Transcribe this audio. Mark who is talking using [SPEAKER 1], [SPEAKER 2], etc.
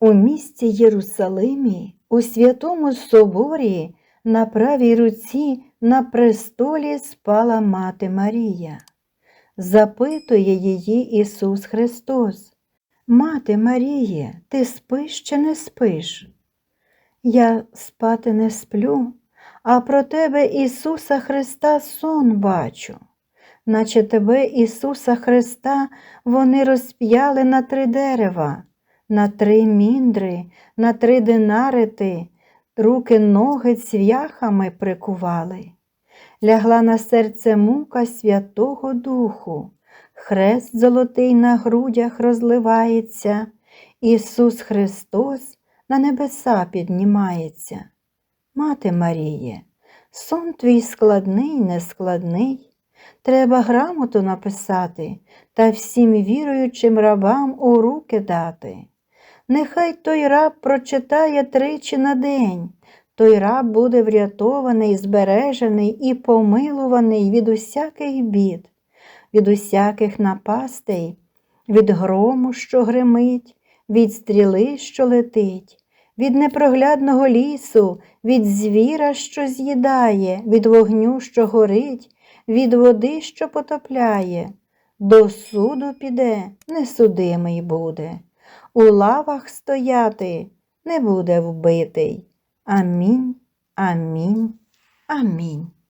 [SPEAKER 1] У місті Єрусалимі, у святому соборі, на правій руці на престолі спала мати Марія. Запитує її Ісус Христос. Мати Маріє, ти спиш чи не спиш? Я спати не сплю, а про тебе Ісуса Христа сон бачу, наче тебе, Ісуса Христа, вони розп'яли на три дерева, на три міндри, на три динарити, руки ноги цвяхами прикували. Лягла на серце мука Святого Духу, хрест золотий на грудях розливається, Ісус Христос на небеса піднімається. Мати Маріє, сон твій складний, нескладний. Треба грамоту написати та всім віруючим рабам у руки дати. Нехай той раб прочитає тричі на день, той раб буде врятований, збережений і помилуваний від усяких бід, від усяких напастей, від грому, що гримить, від стріли, що летить, від непроглядного лісу, від звіра, що з'їдає, від вогню, що горить, від води, що потопляє. До суду піде, несудимий буде. У лавах стояти не буде вбитий. Амінь, амінь, амінь.